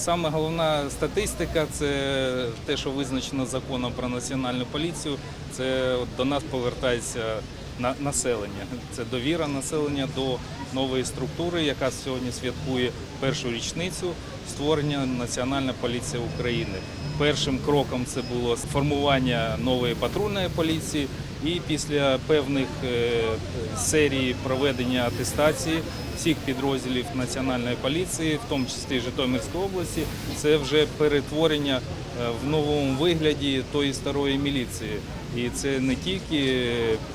Саме головна статистика це те, що визначено законом про національну поліцію. Це от до нас повертається на- населення. Це довіра населення до нової структури, яка сьогодні святкує першу річницю створення Національної поліції України. Першим кроком це було формування нової патрульної поліції, і після певних е, серій проведення атестації всіх підрозділів Національної поліції, в тому числі Житомирської області, це вже перетворення е, в новому вигляді тої старої міліції. І це не тільки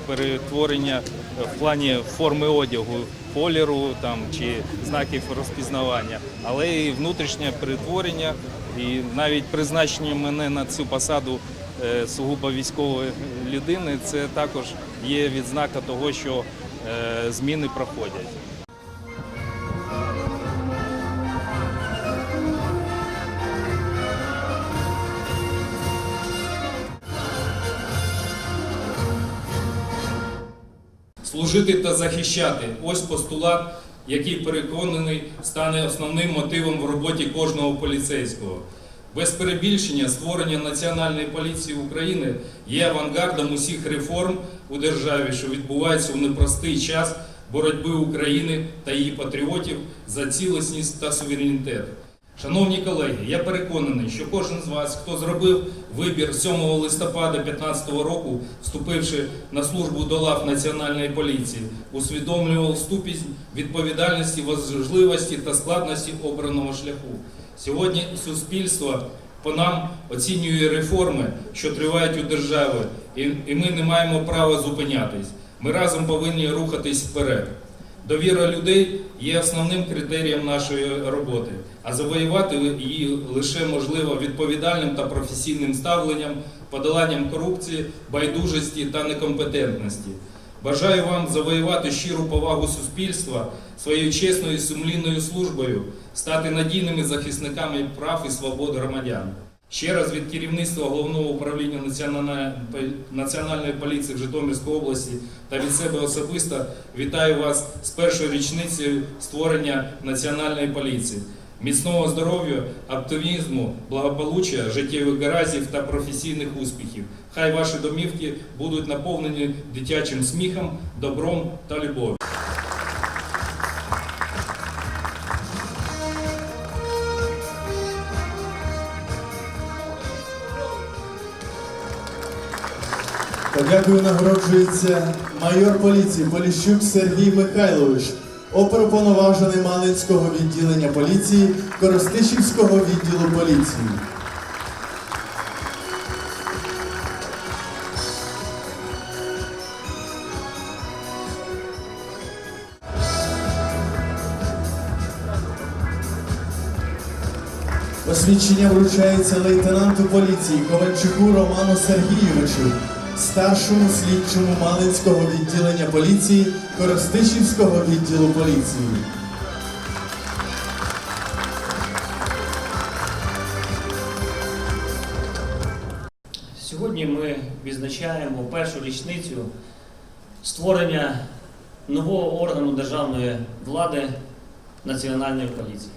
перетворення в плані форми одягу, кольору там чи знаків розпізнавання, але і внутрішнє перетворення, і навіть призначення мене на цю посаду е, сугубо військової людини, це також є відзнака того, що е, зміни проходять. Служити та захищати ось постулат, який переконаний стане основним мотивом в роботі кожного поліцейського. Без перебільшення створення Національної поліції України є авангардом усіх реформ у державі, що відбуваються в непростий час боротьби України та її патріотів за цілісність та суверенітет. Шановні колеги, я переконаний, що кожен з вас, хто зробив вибір 7 листопада 2015 року, вступивши на службу до лав Національної поліції, усвідомлював ступінь відповідальності, важливості та складності обраного шляху. Сьогодні суспільство по нам оцінює реформи, що тривають у державі, і, ми не маємо права зупинятись. Ми разом повинні рухатись вперед. Довіра людей є основним критерієм нашої роботи, а завоювати її лише можливо відповідальним та професійним ставленням, подоланням корупції, байдужості та некомпетентності. Бажаю вам завоювати щиру повагу суспільства своєю чесною і сумлінною службою, стати надійними захисниками прав і свобод громадян. Ще раз від керівництва головного управління Національної поліції в Житомирській області та від себе особисто вітаю вас з першою річницею створення Національної поліції. Міцного здоров'я, оптимізму, благополуччя, життєвих гараздів та професійних успіхів. Хай ваші домівки будуть наповнені дитячим сміхом, добром та любов'ю. Подякую нагороджується майор поліції Поліщук Сергій Михайлович, оперуповноважений Малинського відділення поліції Коростишівського відділу поліції. Освідчення вручається лейтенанту поліції Ковальчуку Роману Сергійовичу, старшому слідчому Малинського відділення поліції Коростишівського відділу поліції. Сьогодні ми відзначаємо першу річницю створення нового органу державної влади Національної поліції.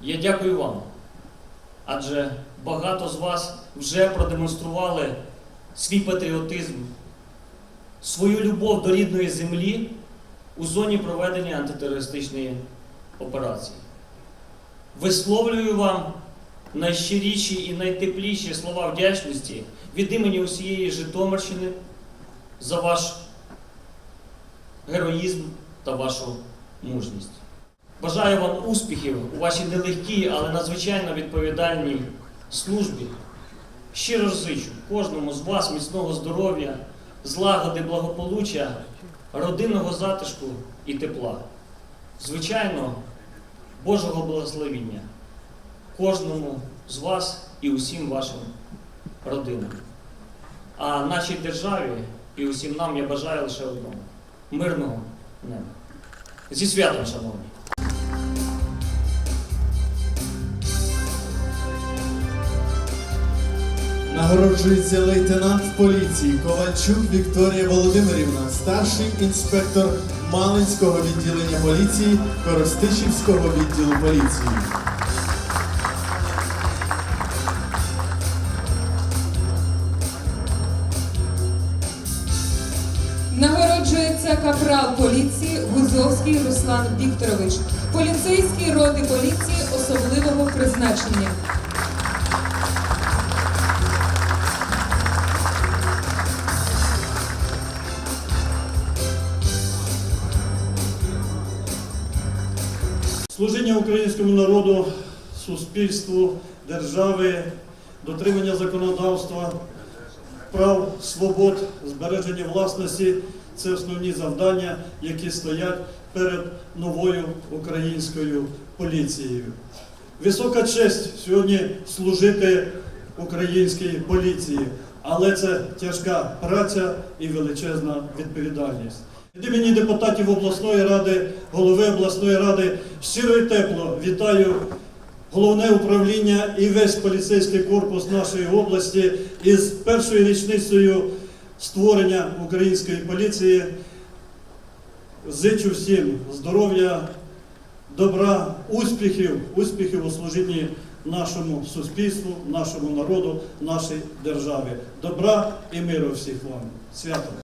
Я дякую вам, адже багато з вас вже продемонстрували свій патріотизм, свою любов до рідної землі у зоні проведення антитерористичної операції. Висловлюю вам найщиріші і найтепліші слова вдячності від імені усієї Житомирщини за ваш героїзм та вашу мужність. Бажаю вам успіхів у вашій нелегкій, але надзвичайно відповідальній службі. Щиро зичу кожному з вас міцного здоров'я, злагоди, благополуччя, родинного затишку і тепла. Звичайно, Божого благословіння кожному з вас і усім вашим родинам. А нашій державі і усім нам я бажаю лише одного мирного неба. Зі святом, шановні! Нагороджується лейтенант поліції Ковальчук Вікторія Володимирівна, старший інспектор Малинського відділення поліції Коростишівського відділу поліції. Нагороджується капрал поліції Гузовський Руслан Вікторович, поліцейський роди поліції особливого призначення. Служіння українському народу, суспільству, держави, дотримання законодавства, прав, свобод, збереження власності це основні завдання, які стоять перед новою українською поліцією. Висока честь сьогодні служити українській поліції, але це тяжка праця і величезна відповідальність. Від імені депутатів обласної ради, голови обласної ради щиро і тепло вітаю головне управління і весь поліцейський корпус нашої області із першою річницею створення української поліції. Зичу всім здоров'я, добра, успіхів, успіхів у служінні нашому суспільству, нашому народу, нашій державі. Добра і миру всіх вам. Свято!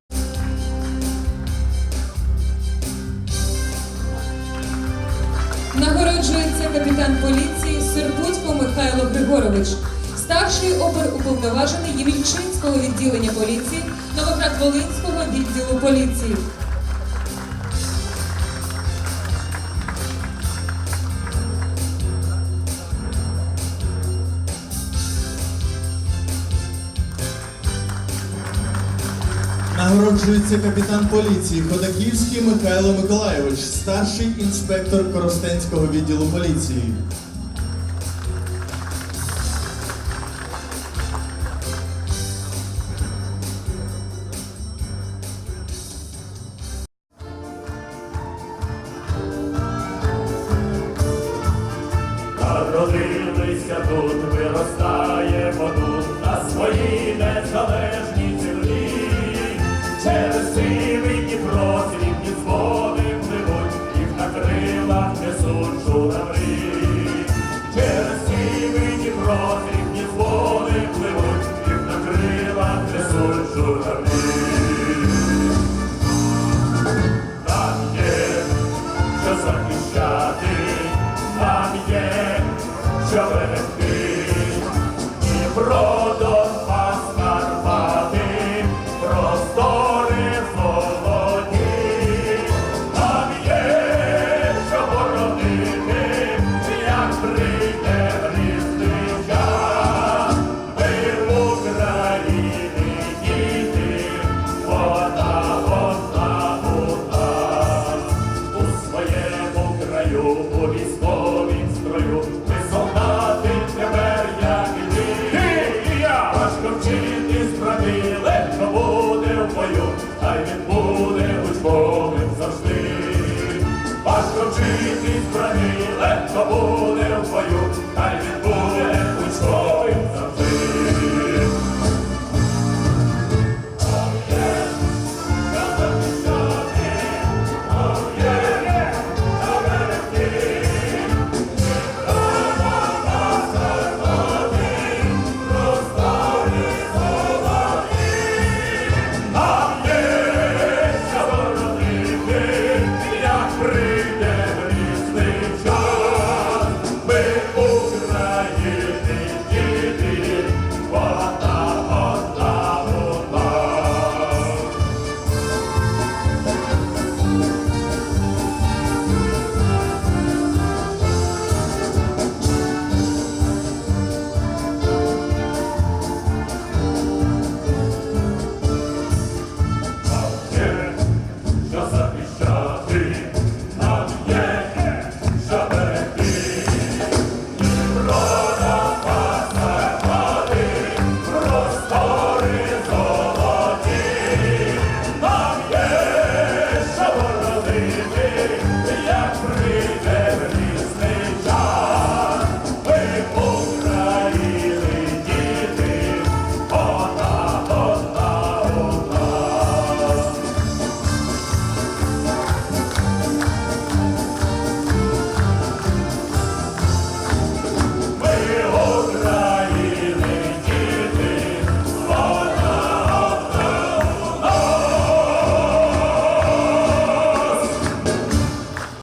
Капітан поліції Сербуцько Михайло Григорович, старший оперуповноважений Ємільчинського відділення поліції Новоград-Волинського відділу поліції. Нагороджується капітан поліції Ходаківський Михайло Миколайович, старший інспектор Коростенського відділу поліції. Забудем твою